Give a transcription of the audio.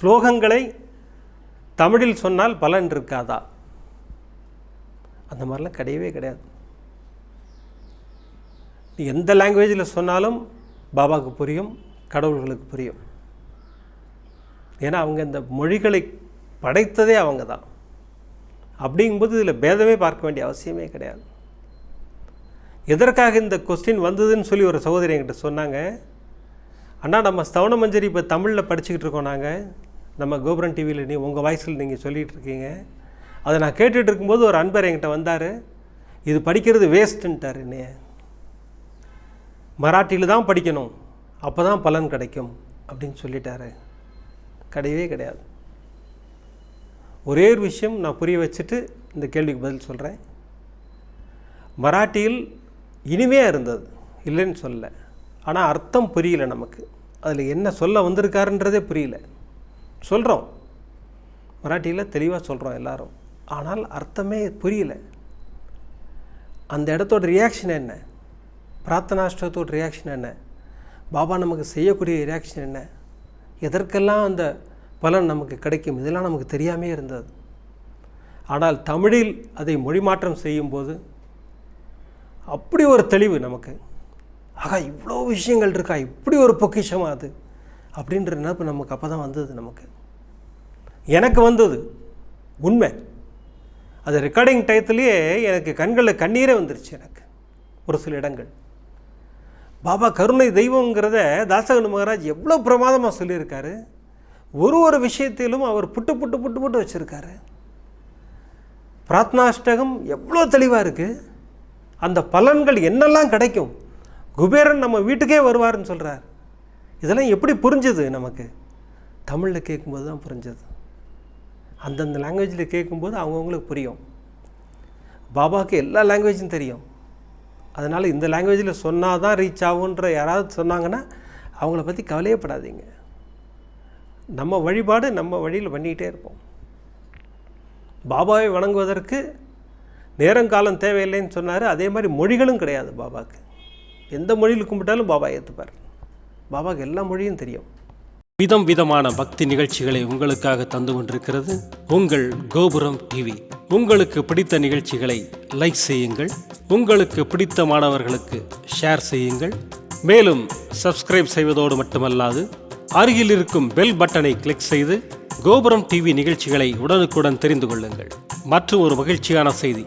ஸ்லோகங்களை தமிழில் சொன்னால் பலன் இருக்காதா? அந்த மாதிரிலாம் கிடையவே கிடையாது. எந்த லாங்குவேஜில் சொன்னாலும் பாபாவுக்கு புரியும் கடவுள்களுக்கு புரியும். ஏன்னா அவங்க இந்த மொழிகளை படைத்ததே அவங்க தான். அப்படிங்கும்போது இதில் பேதமே பார்க்க வேண்டிய அவசியமே கிடையாது. எதற்காக இந்த கொஸ்டின் வந்ததுன்னு சொல்லி ஒரு சகோதரி என்கிட்ட சொன்னாங்க அண்ணா நம்ம ஸ்தவன மஞ்சரி இப்போ தமிழில் படிச்சுக்கிட்டு இருக்கோம் நாங்கள் நம்ம கோபுரம் டிவியில் நீ உங்கள் வாய்ஸில் நீங்கள் சொல்லிகிட்டு இருக்கீங்க. அதை நான் கேட்டுட்டு இருக்கும்போது ஒரு அன்பர் என்கிட்ட வந்தார். இது படிக்கிறது வேஸ்ட்டுன்ட்டார் என்னைய. மராட்டியில் தான் படிக்கணும். அப்போ தான் பலன் கிடைக்கும் அப்படின்னு சொல்லிட்டாரு. கிடையவே கிடையாது. ஒரே ஒரு விஷயம் நான் புரிய வச்சுட்டு இந்த கேள்விக்கு பதில் சொல்கிறேன் மராட்டியில் இனிமையாக இருந்தது. இல்லைன்னு சொல்லலை. ஆனால் அர்த்தம் புரியல நமக்கு. அதில் என்ன சொல்ல வந்திருக்காருன்றதே புரியல. சொல்கிறோம் மராட்டியில் தெளிவாக சொல்கிறோம் எல்லாரும். ஆனால் அர்த்தமே புரியல. அந்த இடத்தோட ரியாக்ஷன் என்ன? பிரார்த்தனாஷ்டத்தோட ரியாக்ஷன் என்ன? பாபா நமக்கு செய்யக்கூடிய ரியாக்ஷன் என்ன? எதற்கெல்லாம் அந்த பலன் நமக்கு கிடைக்கும்? இதெல்லாம் நமக்கு தெரியாமே இருந்தது. ஆனால் தமிழில் அதை மொழிமாற்றம் செய்யும்போது அப்படி ஒரு தெளிவு நமக்கு. ஆகா இவ்வளோ விஷயங்கள் இருக்கா? இப்படி ஒரு பொக்கிஷமாக அது? அப்படின்ற நினப்பு நமக்கு அப்போ தான் வந்தது நமக்கு. எனக்கு வந்தது. உண்மை. அது ரெக்கார்டிங் டயத்துலேயே எனக்கு கண்களில் கண்ணீரே வந்துருச்சு எனக்கு. ஒரு சில இடங்கள். பாபா கருணை தெய்வங்கிறத தாசகன் மகாராஜ் எவ்வளோ பிரமாதமாக சொல்லியிருக்காரு. ஒரு ஒரு விஷயத்திலும் அவர் புட்டு புட்டு புட்டு புட்டு வச்சுருக்காரு. பிரார்த்தனாஷ்டகம் எவ்வளோ தெளிவாக இருக்குது அந்த பலன்கள் என்னெல்லாம் கிடைக்கும். குபேரன் நம்ம வீட்டுக்கே வருவார்னு சொல்கிறார் இதெல்லாம் எப்படி புரிஞ்சுது நமக்கு? தமிழில் கேட்கும்போது தான் புரிஞ்சது. அந்தந்த லாங்குவேஜில் கேட்கும்போது அவங்கவுங்களுக்கு புரியும். பாபாவுக்கு எல்லா லாங்குவேஜும் தெரியும். அதனால் இந்த லாங்குவேஜில் சொன்னால் தான் ரீச் ஆகுன்ற யாராவது சொன்னாங்கன்னா அவங்கள பற்றி கவலையப்படாதீங்க. நம்ம வழிபாடு நம்ம வழியில் பண்ணிக்கிட்டே இருப்போம். பாபாவை வணங்குவதற்கு நேரங்காலம் தேவையில்லைன்னு சொன்னார். அதே மாதிரி மொழிகளும் கிடையாது பாபாவுக்கு. எந்த மொழியில் கும்பிட்டாலும் பாபா ஏற்றுப்பார் பாபாவுக்கு எல்லா மொழியும் தெரியும். விதம் விதமான பக்தி நிகழ்ச்சிகளை உங்களுக்காக தந்து கொண்டிருக்கிறது உங்கள் கோபுரம் டிவி. உங்களுக்கு பிடித்த நிகழ்ச்சிகளை லைக் செய்யுங்கள். உங்களுக்கு பிடித்த மாணவர்களுக்கு ஷேர் செய்யுங்கள். மேலும் சப்ஸ்கிரைப் செய்வதோடு மட்டுமல்லாது அருகில் இருக்கும் பெல் பட்டனை கிளிக் செய்து கோபுரம் டிவி நிகழ்ச்சிகளை உடனுக்குடன் தெரிந்து கொள்ளுங்கள். மற்றும் ஒரு மகிழ்ச்சியான செய்தி.